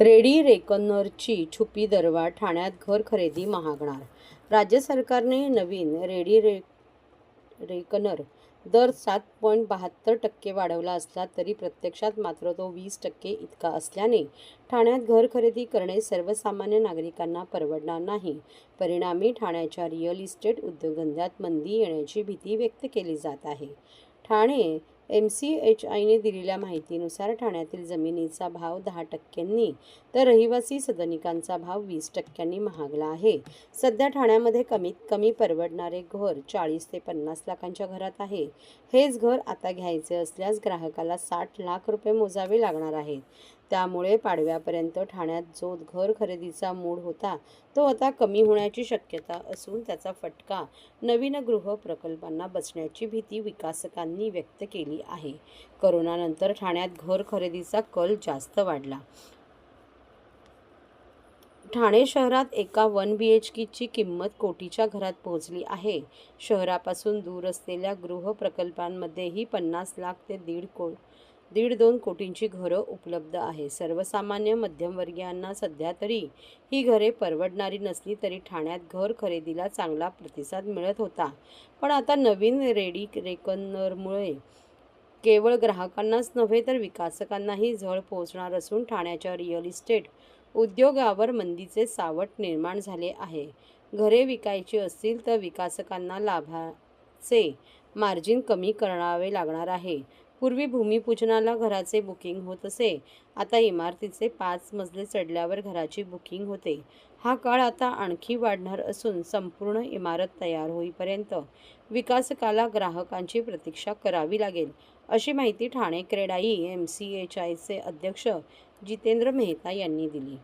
Ready रेकनरची छुपी दरवा ठाण्यात घर खरेदी महागणार. राज्य सरकारने नवीन रेडी रे रेकनर दर सात पॉईंट बहात्तर टक्के वाढवला असला तरी प्रत्यक्षात मात्र तो वीस टक्के इतका असल्याने ठाण्यात घर खरेदी करणे सर्वसामान्य नागरिकांना परवडणार नाही. परिणामी ठाण्याच्या रिअल इस्टेट उद्योगधंद्यात मंदी येण्याची भीती व्यक्त केली जात आहे. ठाणे एम सी एच आयने दिलेल्या माहितीनुसार ठाण्यातील जमिनीचा भाव दहा टक्क्यांनी तर रहिवासी सदनिकांचा भाव वीस टक्क्यांनी महागला आहे. सध्या ठाण्यामध्ये कमीत कमी परवडणारे घर चाळीस ते पन्नास लाखांच्या घरात आहे. हेच घर आता घ्यायचे असल्यास ग्राहकाला साठ लाख रुपये मोजावे लागणार आहेत. त्यामुळे पाडव्यापर्यंत ठाण्यात जो घर खरेदीचा मूड होता तो आता कमी होण्याची शक्यता असून त्याचा फटका नवीन गृह प्रकल्पांना बसण्याची भीती विकासकांनी व्यक्त केली आहे. करोनानंतर ठाण्यात घर खरेदीचा कल जास्त वाढला. ठाणे शहरात एका वन बी एच केची किंमत कोटीच्या घरात पोहोचली आहे. शहरापासून दूर असलेल्या गृह प्रकल्पांमध्येही पन्नास लाख ते दीड को दीड दोन कोटींची घरं उपलब्ध आहे सर्वसामान्य मध्यमवर्गीयांना सध्या तरी ही घरे परवडणारी नसली तरी ठाण्यात घर खरेदीला चांगला प्रतिसाद मिळत होता. पण आता नवीन रेडी रेकनरमुळे केवळ ग्राहकांनाच नव्हे तर विकासकांनाही झळ पोहोचणार असून ठाण्याच्या रिअल इस्टेट उद्योगावर मंदीचे सावट निर्माण झाले आहे. घरे विकायची असतील तर विकासकांना लाभाचे मार्जिन कमी करावे लागणार आहे. पूर्वी भूमिपूजनाला घराचे बुकिंग होत असे. आता इमारतीचे पाच मजले चढल्यावर घराची बुकिंग होते. हा काळ आता आणखी वाढणार असून संपूर्ण इमारत तयार होईपर्यंत विकासकाला ग्राहकांची प्रतीक्षा करावी लागेल अशी माहिती Thane CREDAI M C H आयचे अध्यक्ष जितेंद्र मेहता यांनी दिली.